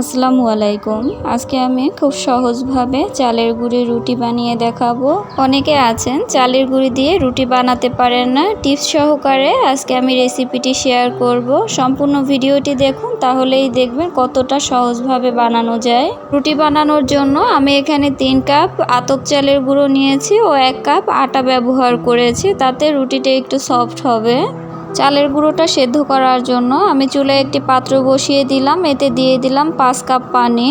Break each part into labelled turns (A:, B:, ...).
A: আসসালামু আলাইকুম। আজকে আমি খুব সহজভাবে চালের গুঁড়ি রুটি বানিয়ে দেখাবো। অনেকে আছেন চালের গুঁড়ি দিয়ে রুটি বানাতে পারেন না। টিপস সহকারে আজকে আমি রেসিপিটি শেয়ার করব। সম্পূর্ণ ভিডিওটি দেখুন, তাহলেই দেখবেন কতটা সহজভাবে বানানো যায়। রুটি বানানোর জন্য আমি এখানে তিন কাপ আতপ চালের গুঁড়ো নিয়েছি ও এক কাপ আটা ব্যবহার করেছি, তাতে রুটিটা একটু সফট হবে। চালের গুঁড়োটা সেদ্ধ করার জন্য আমি চুলায় একটি পাত্র বসিয়ে দিলাম, এতে দিয়ে দিলাম পাঁচ কাপ পানি।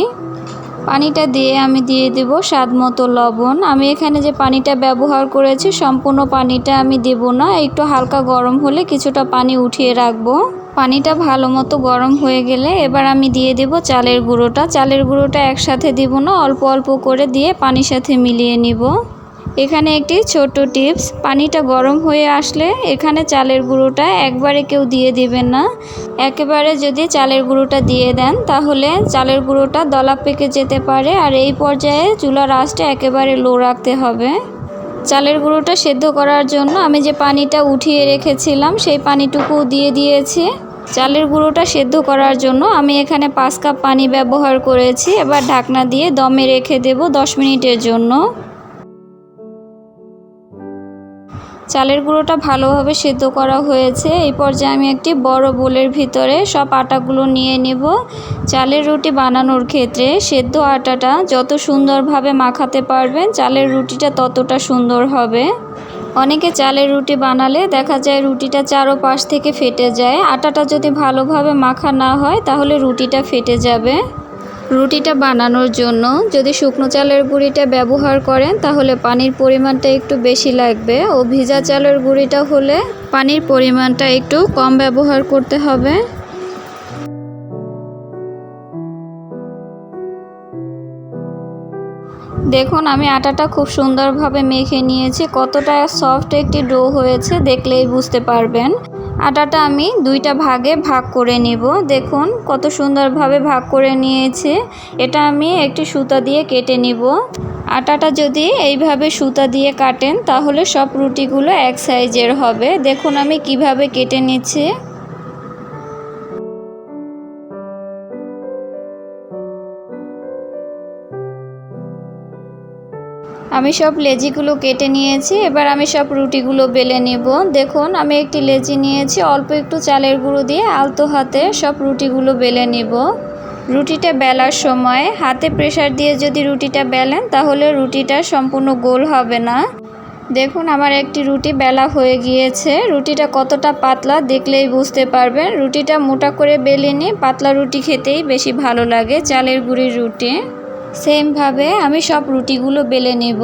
A: পানিটা দিয়ে আমি দিয়ে দেব স্বাদ মতো লবণ। আমি এখানে যে পানিটা ব্যবহার করেছি, সম্পূর্ণ পানিটা আমি দেব না, একটু হালকা গরম হলে কিছুটা পানি উঠিয়ে রাখব। পানিটা ভালো মতো গরম হয়ে গেলে এবার আমি দিয়ে দেব চালের গুঁড়োটা। চালের গুঁড়োটা একসাথে দিব না, অল্প অল্প করে দিয়ে পানির সাথে মিলিয়ে নিব। এখানে একটি ছোট টিপস, পানিটা গরম হয়ে আসলে এখানে চালের গুঁড়োটা একবারে কেউ দিয়ে দিবেন না। একেবারে যদি চালের গুঁড়োটা দিয়ে দেন, তাহলে চালের গুঁড়োটা দলা পেকে যেতে পারে আর এই পর্যায়ে চুলার আঁচটা একেবারে লো রাখতে হবে। চালের গুঁড়োটা সেদ্ধ করার জন্য আমি যে পানিটা উঠিয়ে রেখেছিলাম, সেই পানিটুকু দিয়ে দিয়েছি। চালের গুঁড়োটা সেদ্ধ করার জন্য আমি এখানে পাঁচ কাপ পানি ব্যবহার করেছি। এবার ঢাকনা দিয়ে দমে রেখে দেব দশ মিনিটের জন্য। চালের গুঁড়োটা ভালোভাবে সেদ্ধ করা হয়েছে। এই পর্যায়ে আমি একটি বড় বোলের ভিতরে সব আটাগুলো নিয়ে নেব। চালের রুটি বানানোর ক্ষেত্রে সেদ্ধ আটাটা যত সুন্দরভাবে মাখাতে পারবেন, চালের রুটিটা ততটা সুন্দর হবে। অনেকে চালের রুটি বানালে দেখা যায় রুটিটা চারোপাশ থেকে ফেটে যায়। আটাটা যদি ভালোভাবে মাখা না হয়, তাহলে রুটিটা ফেটে যাবে। রুটিটা বানানোর জন্য যদি শুকনো চালের গুঁড়িটা ব্যবহার করেন, তাহলে পানির পরিমাণটা একটু বেশি লাগবে। ও ভিজা চালের গুঁড়িটা হলে পানির পরিমাণটা একটু কম ব্যবহার করতে হবে। দেখুন, আমি আটাটা খুব সুন্দরভাবে মেখে নিয়েছি। কতটা সফট একটি ডো হয়েছে, দেখলেই বুঝতে পারবেন। আটাটা আমি দুইটা ভাগে ভাগ করে নেব। দেখুন কত সুন্দরভাবে ভাগ করে নিয়েছে। এটা আমি একটি সুতা দিয়ে কেটে নিব। আটাটা যদি এইভাবে সুতা দিয়ে কাটেন, তাহলে সব রুটিগুলো এক সাইজের হবে। দেখুন আমি কীভাবে কেটে নিচ্ছি। আমি সব লেজিগুলো কেটে নিয়েছি, এবার আমি সব রুটিগুলো বেলে নেব। দেখুন, আমি একটি লেজি নিয়েছি, অল্প একটু চালের গুঁড়ো দিয়ে আলতো হাতে সব রুটিগুলো বেলে নেব। রুটিটা বেলার সময়, হাতে প্রেশার দিয়ে যদি রুটিটা বেলেন, তাহলে রুটিটা সম্পূর্ণ গোল হবে না। দেখুন, আমার একটি রুটি বেলা হয়ে গিয়েছে। রুটিটা কতটা পাতলা দেখলেই বুঝতে পারবেন। রুটিটা মোটা করে বেলে নিয়ে পাতলা রুটি খেতেই বেশি ভালো লাগে, চালের গুঁড়ির রুটি। সেমভাবে আমি সব রুটিগুলো বেলে নেব।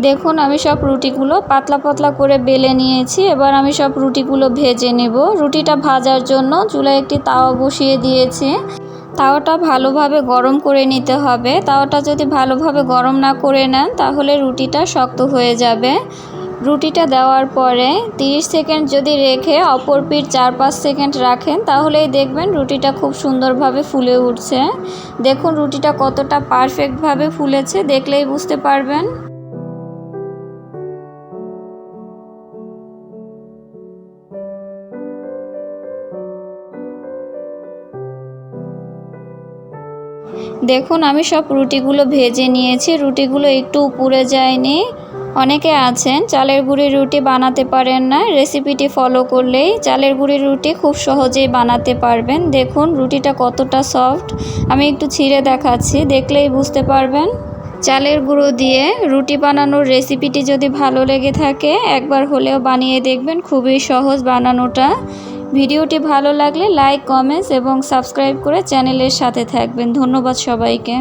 A: দেখুন, আমি সব রুটিগুলো পাতলা পাতলা করে বেলে নিয়েছি। এবার আমি সব রুটিগুলো ভেজে নেব। রুটিটা ভাজার জন্য চুলায় একটি তাওয়া বসিয়ে দিয়েছি। তাওয়াটা ভালোভাবে গরম করে নিতে হবে। তাওয়াটা যদি ভালোভাবে গরম না করে নেন, তাহলে রুটিটা শক্ত হয়ে যাবে। রুটিটা দেওয়ার পরে 30 সেকেন্ড যদি রেখে অপর পিঠ চার পাঁচ সেকেন্ড রাখেন, তাহলেই দেখবেন রুটিটা খুব সুন্দরভাবে ফুলে উঠছে। দেখুন রুটিটা কতটা পারফেক্টভাবে ফুলেছে, দেখলেই বুঝতে পারবেন। দেখুন, আমি সব রুটিগুলো ভেজে নিয়েছি। রুটিগুলো একটু পুড়ে যায়নি। অনেকে আছেন, চালের গুঁড়ির রুটি বানাতে পারেন না। রেসিপিটি ফলো করলেই চালের গুঁড়ির রুটি খুব সহজেই বানাতে পারবেন। দেখুন, রুটিটা কতটা সফট। আমি একটু ছিঁড়ে দেখাচ্ছি, দেখলেই বুঝতে পারবেন। চালের গুঁড়ো দিয়ে রুটি বানানোর রেসিপিটি যদি ভালো লেগে থাকে, একবার হলেও বানিয়ে দেখবেন, খুবই সহজ বানানোটা। ভিডিওটি ভালো লাগলে লাইক কমেন্টস এবং সাবস্ক্রাইব করে চ্যানেলের সাথে থাকবেন। ধন্যবাদ সবাইকে।